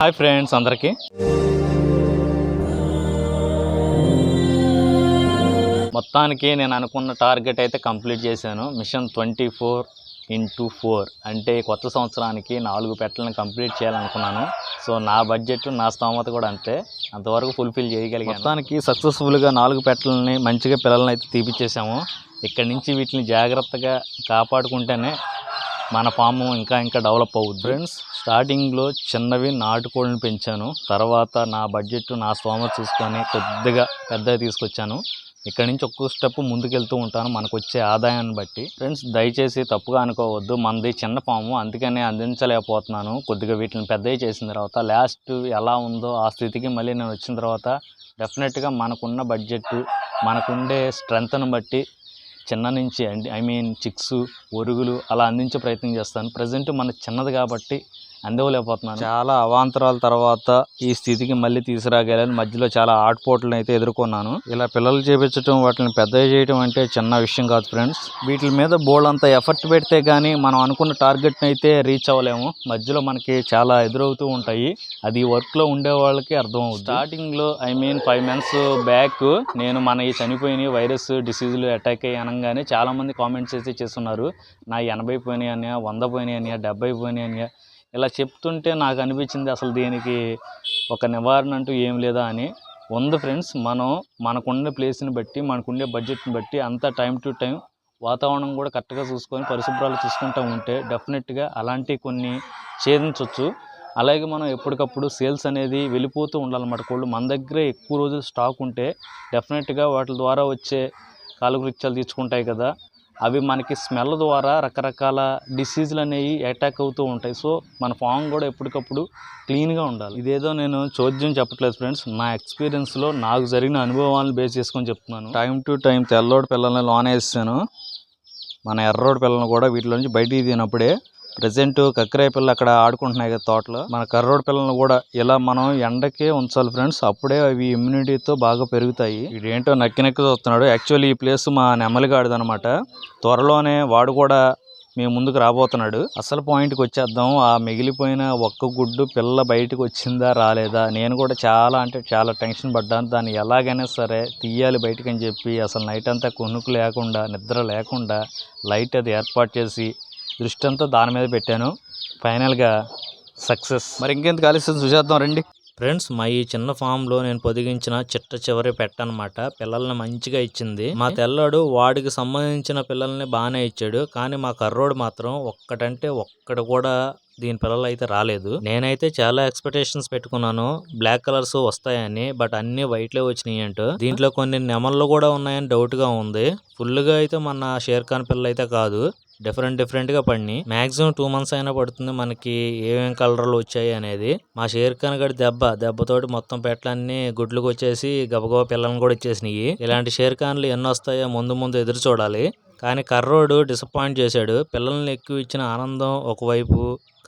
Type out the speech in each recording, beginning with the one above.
Hi friends అందరికీ. మొత్తానికి నేను అనుకున్న టార్గెట్ అయితే కంప్లీట్ చేశాను. Mission twenty four into four. అంటే కొత్త సంవత్సరానికి నాలుగు పెట్టలను కంప్లీట్ చేయాలనుకున్నాను. సో నా బడ్జెట్ నా స్తోమత కూడా అంతే. అంతవరకు ఫుల్ఫిల్ చేయగలిగాను. మొత్తానికి సక్సెస్ఫుల్గా నాలుగు పెట్టలని మంచిగా పిల్లల్ని అయితే తీపిచ్చేసాము. ఇక్కడి నుంచి వీటిని జాగ్రత్తగా కాపాడుకుంటేనే మన ఫాము ఇంకా ఇంకా డెవలప్ అవుద్ది. ఫ్రెండ్స్ స్టార్టింగ్లో చిన్నవి నాటుకోళ్ళని పెంచాను. తర్వాత నా బడ్జెట్ నా స్తోమత చూసుకొని కొద్దిగా పెద్దగా తీసుకొచ్చాను. ఇక్కడ నుంచి ఒక్కో స్టెప్ ముందుకెళ్తూ ఉంటాను మనకు వచ్చే ఆదాయాన్ని బట్టి. ఫ్రెండ్స్ దయచేసి తప్పుగా అనుకోవద్దు. మనది చిన్న ఫాము అందుకనే అందించలేకపోతున్నాను. కొద్దిగా వీటిని పెద్దవి చేసిన తర్వాత లాస్ట్ ఎలా ఉందో ఆ స్థితికి మళ్ళీ నేను వచ్చిన తర్వాత డెఫినెట్గా మనకున్న బడ్జెట్ మనకుండే స్ట్రెంగ్త్ను బట్టి చిన్న నుంచి ఐ మీన్ చిక్స్ ఒరుగులు అలా అందించే ప్రయత్నం చేస్తాను. ప్రజెంట్ మన చిన్నది కాబట్టి అందవలేకపోతున్నాను చాలా అవాంతరాల తర్వాత ఈ స్థితికి మళ్ళీ తీసుకురాగలని మధ్యలో చాలా ఆటపోట్లను అయితే ఎదుర్కొన్నాను. ఇలా పిల్లలు చేపించడం వాటిని పెద్దవి చేయడం అంటే చిన్న విషయం కాదు ఫ్రెండ్స్. వీటి మీద బోల్డ్ అంత ఎఫర్ట్ పెడితే కానీ మనం అనుకున్న టార్గెట్ని అయితే రీచ్ అవ్వలేము. మధ్యలో మనకి చాలా ఎదురవుతూ ఉంటాయి. అది వర్క్లో ఉండే వాళ్ళకి అర్థం అవుతుంది స్టార్టింగ్లో I mean five months back నేను మన ఈ చనిపోయిన వైరస్ డిసీజులు అటాక్ అయ్యి అనగానే చాలామంది కామెంట్స్ అయితే చేస్తున్నారు. నా ఎనభై పోయినాయి అనియా వంద పోయినాయి అనియా డెబ్బై పోయినాయి అనియా ఇలా చెప్తుంటే నాకు అనిపించింది అసలు దీనికి ఒక నివారణ అంటూ ఏం లేదా అని. ఉంది ఫ్రెండ్స్ మనం మనకుండే ప్లేస్ని బట్టి మనకుండే బడ్జెట్ని బట్టి అంతా టైం టు టైం వాతావరణం కూడా కరెక్ట్గా చూసుకొని పరిశుభ్రాలు చూసుకుంటూ ఉంటే డెఫినెట్గా అలాంటి కొన్ని ఛేదించవచ్చు అలాగే మనం ఎప్పటికప్పుడు సేల్స్ అనేది వెళ్ళిపోతూ ఉండాలన్నమాట. కోళ్ళు మన దగ్గరే ఎక్కువ రోజులు స్టాక్ ఉంటే డెఫినెట్గా వాటి ద్వారా వచ్చే కాలకృత్యాలు తీర్చుకుంటాయి కదా. అవి మనకి స్మెల్ ద్వారా రకరకాల డిసీజులు అనేవి అటాక్ అవుతూ ఉంటాయి. సో మన ఫామ్ కూడా ఎప్పటికప్పుడు క్లీన్గా ఉండాలి. ఇదేదో నేను చోద్యం చెప్పట్లేదు ఫ్రెండ్స్. నా ఎక్స్పీరియన్స్లో నాకు జరిగిన అనుభవాలను బేస్ చేసుకొని చెప్తున్నాను. టైం టు టైం తెల్లోడి పిల్లల్ని లోన్ వేసాను మన ఎర్రోడి పిల్లల్ని కూడా వీటిలో నుంచి బయటికి తినప్పుడే ప్రజెంట్ కక్కరాయ పిల్లలు అక్కడ ఆడుకుంటున్నాయి కదా తోటలో. మన కర్రోడ్ పిల్లలను కూడా ఇలా మనం ఎండకే ఉంచాలి ఫ్రెండ్స్. అప్పుడే అవి ఇమ్యూనిటీతో బాగా పెరుగుతాయి. ఇదేంటో నక్కి నక్కి చూస్తున్నాడు. యాక్చువల్లీ ఈ ప్లేస్ మా నెమలిగాడిది అనమాట త్వరలోనే వాడు కూడా మీ ముందుకు రాబోతున్నాడు. అసలు పాయింట్కి వచ్చేద్దాం. ఆ మిగిలిపోయిన ఒక్క గుడ్డు పిల్ల బయటకు వచ్చిందా రాలేదా? నేను కూడా చాలా అంటే చాలా టెన్షన్ పడ్డాను. దాన్ని ఎలాగైనా సరే తీయాలి బయటకు అని చెప్పి అసలు నైట్ అంతా కొనుక్కు లేకుండా నిద్ర లేకుండా లైట్ అది ఏర్పాటు చేసి దృష్టి అంతా దాని మీద పెట్టాను. ఫైనల్గా సక్సెస్. మరి ఇంకెందుకు ఆలస్యం? చూసేద్దాం రండి. ఫ్రెండ్స్ మా ఈ చిన్న ఫామ్లో నేను పొదిగించిన చిట్ట చివరి పెట్టనమాట పిల్లల్ని మంచిగా ఇచ్చింది. మా తెల్లాడు వాడికి సంబంధించిన పిల్లల్ని బాగానే ఇచ్చాడు. కానీ మా కర్రోడు మాత్రం ఒక్కటంటే ఒక్కడు కూడా దీని పిల్లలు అయితే రాలేదు. నేనైతే చాలా ఎక్స్పెక్టేషన్స్ పెట్టుకున్నాను. బ్లాక్ కలర్స్ వస్తాయని బట్ అన్ని వైట్లే వచ్చినాయి అంటూ. దీంట్లో కొన్ని నెమళ్ళు కూడా ఉన్నాయని డౌట్గా ఉంది. ఫుల్గా అయితే మన షేర్ ఖాన్ పిల్లలు అయితే కాదు. డిఫరెంట్ డిఫరెంట్గా పడినాయి. మాక్సిమం టూ మంత్స్ అయినా పడుతుంది మనకి ఏమేమి కలర్లు వచ్చాయి అనేది. మా షేర్ ఖాన్ గడి దెబ్బ దెబ్బతోటి మొత్తం పెట్టలన్నీ గుడ్లకు వచ్చేసి గబగబా పిల్లల్ని కూడా ఇచ్చేసినాయి. ఇలాంటి షేర్ ఖాన్లు ఎన్ని వస్తాయో ముందు ముందు ఎదురు చూడాలి. కానీ కర్రోడు డిసప్పాయింట్ చేశాడు. పిల్లల్ని ఎక్కువ ఇచ్చిన ఆనందం ఒకవైపు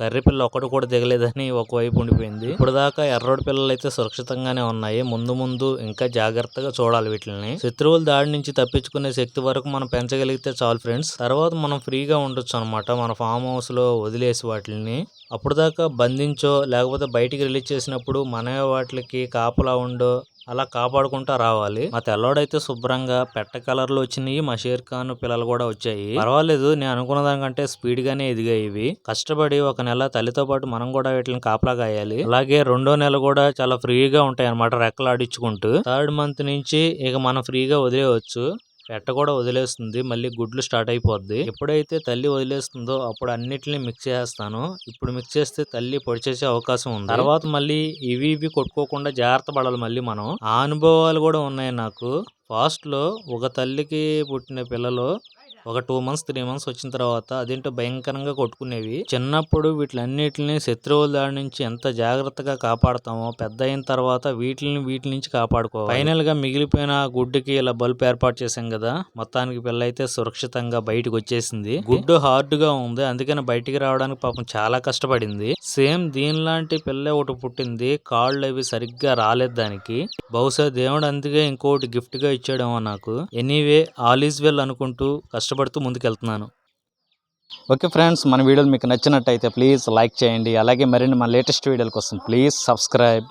కర్రీ పిల్ల ఒకటి కూడా దిగలేదని ఒకవైపు ఉండిపోయింది. ఇప్పుడు దాకా ఎర్రోడి పిల్లలు అయితే సురక్షితంగానే ఉన్నాయి. ముందు ముందు ఇంకా జాగ్రత్తగా చూడాలి వీటిని శత్రువుల దాడి నుంచి తప్పించుకునే శక్తి వరకు మనం పెంచగలిగితే చాలు ఫ్రెండ్స్ తర్వాత మనం ఫ్రీగా ఉండొచ్చు అనమాట మన ఫామ్ హౌస్లో వదిలేసి వాటిని అప్పుడు దాకా బంధించో లేకపోతే బయటికి రిలీజ్ చేసినప్పుడు మనమే వాటికి కాపలా ఉండో అలా కాపాడుకుంటా రావాలి. మా తెల్లోడైతే శుభ్రంగా పెట్ట కలర్లు వచ్చినాయి. మా షేర్ ఖాన్ పిల్లలు కూడా వచ్చాయి. పర్వాలేదు నేను అనుకున్న దానికంటే స్పీడ్ గానే ఎదిగాయి ఇవి కష్టపడి ఒక నెల తల్లితో పాటు మనం కూడా వీటిని కాపలా కాయాలి. అలాగే రెండో నెల కూడా చాలా ఫ్రీగా ఉంటాయి అనమాట రెక్కలు ఆడించుకుంటూ. థర్డ్ మంత్ నుంచి ఇక మనం ఫ్రీగా వదిలేయవచ్చు పెట్ట కూడా వదిలేస్తుంది. మళ్ళీ గుడ్లు స్టార్ట్ అయిపోద్ది. ఎప్పుడైతే తల్లి వదిలేస్తుందో అప్పుడు అన్నిటిని మిక్స్ చేస్తాను ఇప్పుడు మిక్స్ చేస్తే తల్లి పొడి చేసే అవకాశం ఉంది. తర్వాత మళ్ళీ ఇవి ఇవి కొట్టుకోకుండా జాగ్రత్త పడాలి మళ్ళీ మనం. ఆ అనుభవాలు కూడా ఉన్నాయి నాకు. ఫాస్ట్లో ఒక తల్లికి పుట్టిన పిల్లలు ఒక టూ మంత్స్ త్రీ మంత్స్ వచ్చిన తర్వాత అదేంటో భయంకరంగా కొట్టుకునేవి. చిన్నప్పుడు వీటిలన్నిటిని శత్రువుల దాడి నుంచి ఎంత జాగ్రత్తగా కాపాడతామో పెద్ద అయిన తర్వాత వీటిని వీటి నుంచి కాపాడుకోవాలి. ఫైనల్గా మిగిలిపోయిన గుడ్డుకి ఇలా బల్బ్ ఏర్పాటు చేసాం కదా మొత్తానికి పిల్ల అయితే సురక్షితంగా బయటకు వచ్చేసింది. గుడ్డు హార్డ్గా ఉంది అందుకని బయటికి రావడానికి పాపం చాలా కష్టపడింది. సేమ్ దీనిలాంటి పిల్ల ఒకటి పుట్టింది కాళ్ళు అవి సరిగ్గా రాలేదు దానికి. బహుశా దేవుడు అందుకే ఇంకోటి గిఫ్ట్గా ఇచ్చాడేమో నాకు. ఎనీవే ఆల్ ఈజ్ వెల్ అనుకుంటూ కష్టపడుతూ ముందుకెళ్తున్నాను. ఓకే ఫ్రెండ్స్ మన వీడియోలు మీకు నచ్చినట్టయితే ప్లీజ్ లైక్ చేయండి. అలాగే మరిన్ని మన లేటెస్ట్ వీడియోల కోసం ప్లీజ్ సబ్స్క్రైబ్.